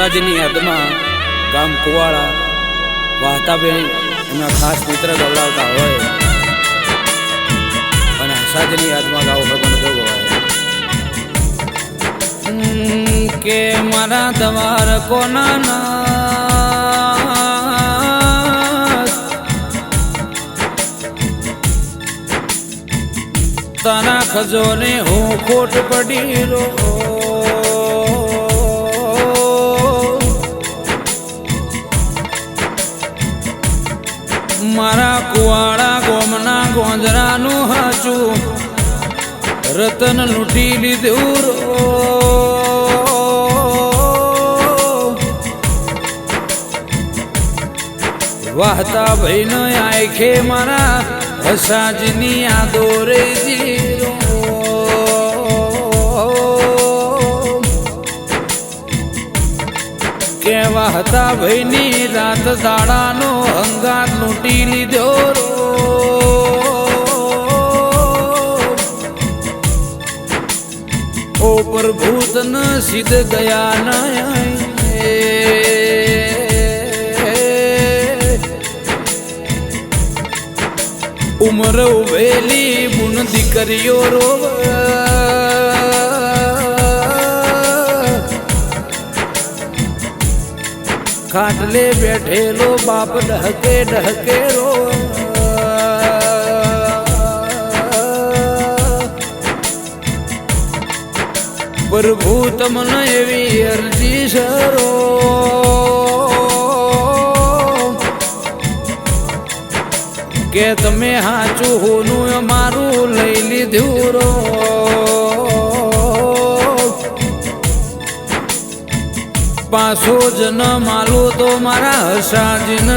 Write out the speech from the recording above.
હસાજીની યાદમાં ગામ કુવાળા વાહતાબેન એમના ખાસ મિત્ર ગવડાવતા હોય. અને હસાજીની યાદમાં ગાવ ભગવાન પણ ગવાય કે મારા દવાર કોના ના તારા ખજોને હું ખોટ પડી રો મારા કુવાડા ગોમના ગોંજરાનું હાચું. રતન લૂંટી લીધું વાહતા ભાઈનો આખે મારા હસાજની યાદો રે વાહતા ભાઈની રાત દાડાનો હંગાત લૂંટી લીધો ઓ પ્રભુ તન સિદ્ધ ગયા નય ઉમર ઉભેલી બુન દીકરીઓ રોવ ખાટલે બેઠેલો બાપ ડહકે ડહકે રો. પ્રભુ તમને એવી અરજી સરો કે તમે હાચું હોનું અમારું લઈ લીધું રો. પાછો જન્મ માલો તો મારા હસાજીન